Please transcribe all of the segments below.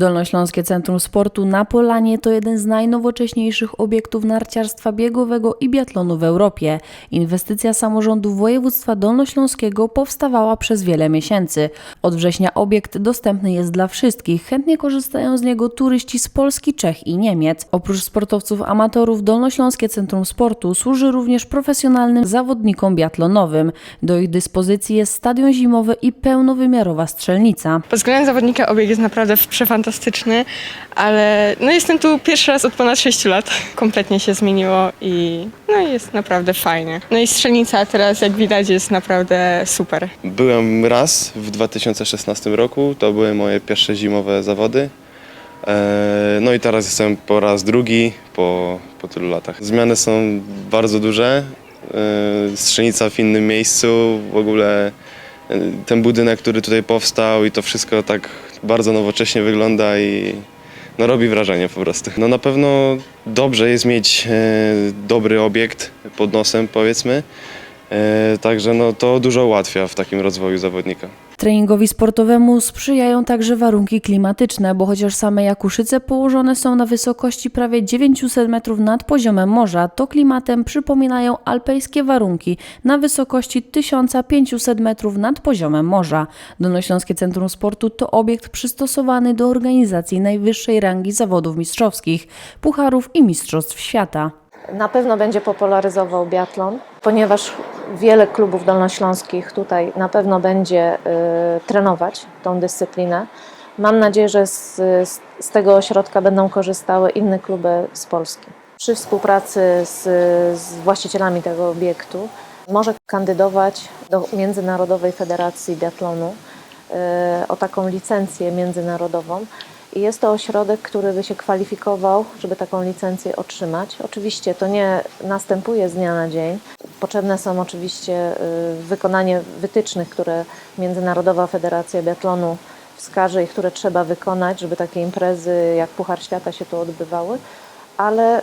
Dolnośląskie Centrum Sportu na Polanie to jeden z najnowocześniejszych obiektów narciarstwa biegowego i biatlonu w Europie. Inwestycja samorządu województwa dolnośląskiego powstawała przez wiele miesięcy. Od września obiekt dostępny jest dla wszystkich. Chętnie korzystają z niego turyści z Polski, Czech i Niemiec. Oprócz sportowców amatorów Dolnośląskie Centrum Sportu służy również profesjonalnym zawodnikom biatlonowym. Do ich dyspozycji jest stadion zimowy i pełnowymiarowa strzelnica. Pod względem zawodnika obieg jest naprawdę przefantastyczny, ale no jestem tu pierwszy raz od ponad 6 lat. Kompletnie się zmieniło i no jest naprawdę fajnie. No i strzelnica teraz jak widać jest naprawdę super. Byłem raz w 2016 roku, to były moje pierwsze zimowe zawody. E, No i teraz jestem po raz drugi po, po tylu latach. Zmiany są bardzo duże. E, Strzelnica w innym miejscu, w ogóle e, ten budynek, który tutaj powstał i to wszystko tak bardzo nowocześnie wygląda i no robi wrażenie po prostu. No na pewno dobrze jest mieć e, dobry obiekt pod nosem powiedzmy. E, Także no, to dużo ułatwia w takim rozwoju zawodnika. Treningowi sportowemu sprzyjają także warunki klimatyczne, bo chociaż same Jakuszyce położone są na wysokości prawie 900 metrów nad poziomem morza, to klimatem przypominają alpejskie warunki na wysokości 1500 metrów nad poziomem morza. Dolnośląskie Centrum Sportu to obiekt przystosowany do organizacji najwyższej rangi zawodów mistrzowskich, pucharów i mistrzostw świata. Na pewno będzie popularyzował biatlon, ponieważ wiele klubów dolnośląskich tutaj na pewno będzie y, trenować tą dyscyplinę. Mam nadzieję, że z, z, tego ośrodka będą korzystały inne kluby z Polski. Przy współpracy z, z właścicielami tego obiektu może kandydować do Międzynarodowej Federacji Biatlonu y, o taką licencję międzynarodową. I jest to ośrodek, który by się kwalifikował, żeby taką licencję otrzymać. Oczywiście to nie następuje z dnia na dzień. Potrzebne są oczywiście y, wykonanie wytycznych, które Międzynarodowa Federacja Biatlonu wskaże i które trzeba wykonać, żeby takie imprezy jak Puchar Świata się tu odbywały. Ale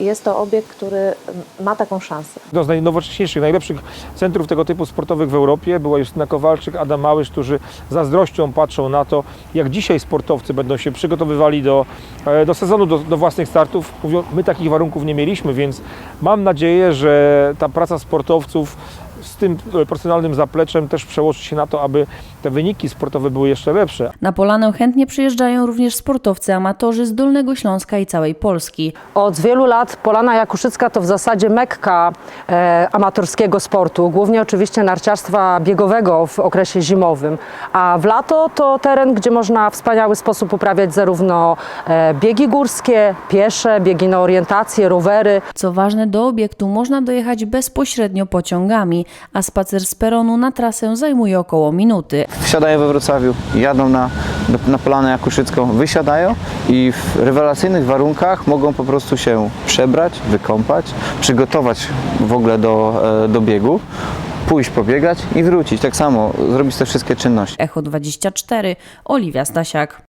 y, jest to obiekt, który ma taką szansę. Jedno z najnowocześniejszych, najlepszych centrów tego typu sportowych w Europie była Justyna Kowalczyk, Adam Małysz, którzy zazdrością patrzą na to, jak dzisiaj sportowcy będą się przygotowywali do, e, do sezonu, do, do własnych startów. Mówią, my takich warunków nie mieliśmy, więc mam nadzieję, że ta praca sportowców z tym e, profesjonalnym zapleczem też przełoży się na to, aby te wyniki sportowe były jeszcze lepsze. Na Polanę chętnie przyjeżdżają również sportowcy amatorzy z Dolnego Śląska i całej Polski. Od wielu lat Polana Jakuszycka to w zasadzie mekka e, amatorskiego sportu, głównie oczywiście narciarstwa biegowego w okresie zimowym, a w lato to teren, gdzie można w wspaniały sposób uprawiać zarówno e, biegi górskie, piesze, biegi na orientację, rowery, Co ważne, do obiektu można dojechać bezpośrednio pociągami, a spacer z peronu na trasę zajmuje około minuty. wsiadają we Wrocławiu, jadą na, na Polanę Jakuszycką, wysiadają i w rewelacyjnych warunkach mogą po prostu się przebrać, wykąpać, przygotować w ogóle do, e, do biegu, pójść pobiegać i wrócić. Tak samo zrobić te wszystkie czynności. Echo 24, Oliwia Stasiak.